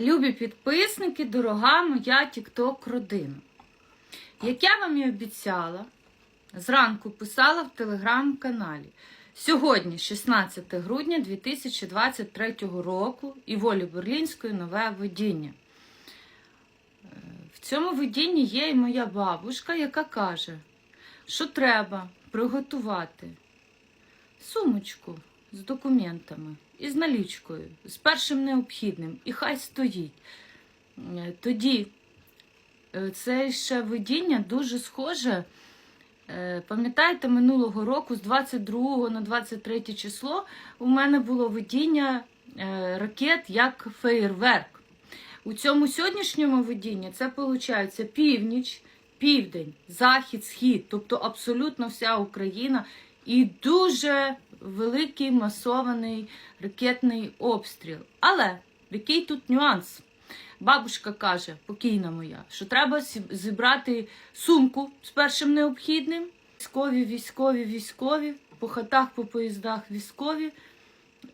Любі підписники, дорога моя тікток родина. Як я вам і обіцяла, зранку писала в телеграм-каналі. Сьогодні, 16 грудня 2023 року, і волі Берлінської нове видіння. В цьому видінні є і моя бабушка, яка каже, що треба приготувати сумочку з документами і з налічкою, з першим необхідним, і хай стоїть. Е, Тоді е, це ще видіння дуже схоже. Е, Пам'ятаєте, минулого року, з 22 на 23 число, у мене було видіння ракет як феєрверк. У цьому сьогоднішньому видінні це виходить північ, південь, захід, схід, тобто абсолютно вся Україна і дуже великий масований ракетний обстріл. Але який тут нюанс? Бабушка каже, покійна моя, що треба зібрати сумку з першим необхідним. Військові, військові, військові, по хатах, по поїздах військові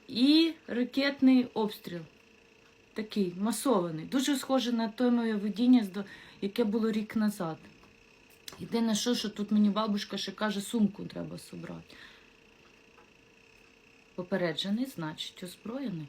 і ракетний обстріл. Такий масований. Дуже схоже на те моє видіння, яке було рік назад. Єдине, що, що тут мені бабушка ще каже, сумку треба зібрати. Попереджений, значить, озброєний.